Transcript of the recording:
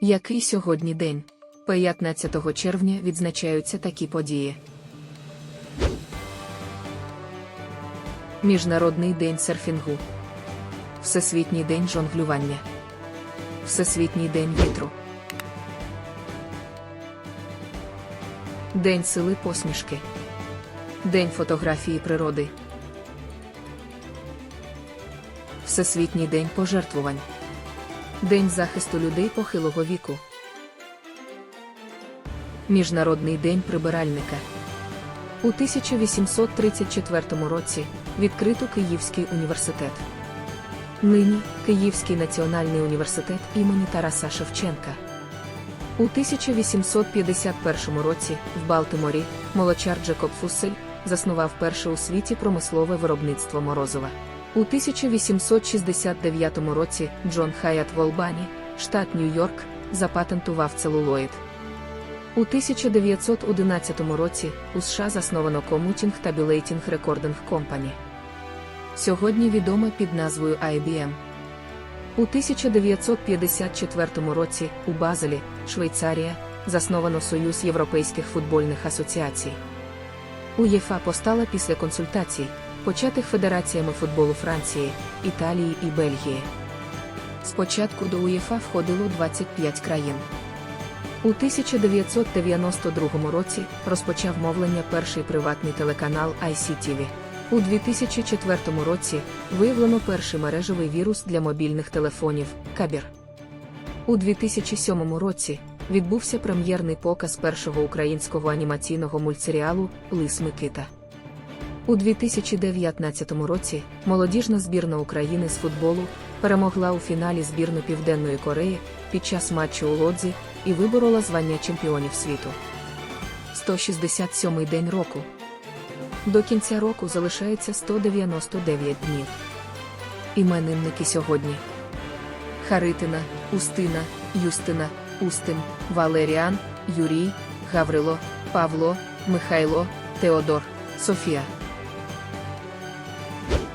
Який сьогодні день? 15 червня відзначаються такі події. Міжнародний день серфінгу. Всесвітній день жонглювання. Всесвітній день вітру. День сили посмішки. День фотографії природи. Всесвітній день пожертвувань. День захисту людей похилого віку. Міжнародний день прибиральника. У 1834 році відкрито Київський університет. Нині Київський національний університет імені Тараса Шевченка. У 1851 році в Балтиморі молочар Джекоб Фуссель заснував перше у світі промислове виробництво морозива. У 1869 році Джон Хаят в Олбані, штат Нью-Йорк, запатентував целулоїд. У 1911 році у США засновано Commuting Tabulating Recording Company. Сьогодні відома під назвою IBM. У 1954 році у Базелі, Швейцарія, засновано Союз Європейських футбольних асоціацій. УЄФА постала після консультацій, початих федераціями футболу Франції, Італії і Бельгії. Спочатку до УЄФА входило 25 країн. У 1992 році розпочав мовлення перший приватний телеканал ICTV. У 2004 році виявлено перший мережевий вірус для мобільних телефонів Кабір. У 2007 році відбувся прем'єрний показ першого українського анімаційного мультсеріалу Лис Микита. У 2019 році молодіжна збірна України з футболу перемогла у фіналі збірну Південної Кореї під час матчу у Лодзі і виборола звання чемпіонів світу. 167-й день року. До кінця року залишається 199 днів. Іменинники сьогодні: Харитина, Устина, Юстина, Устин, Валеріан, Юрій, Гаврило, Павло, Михайло, Теодор, Софія.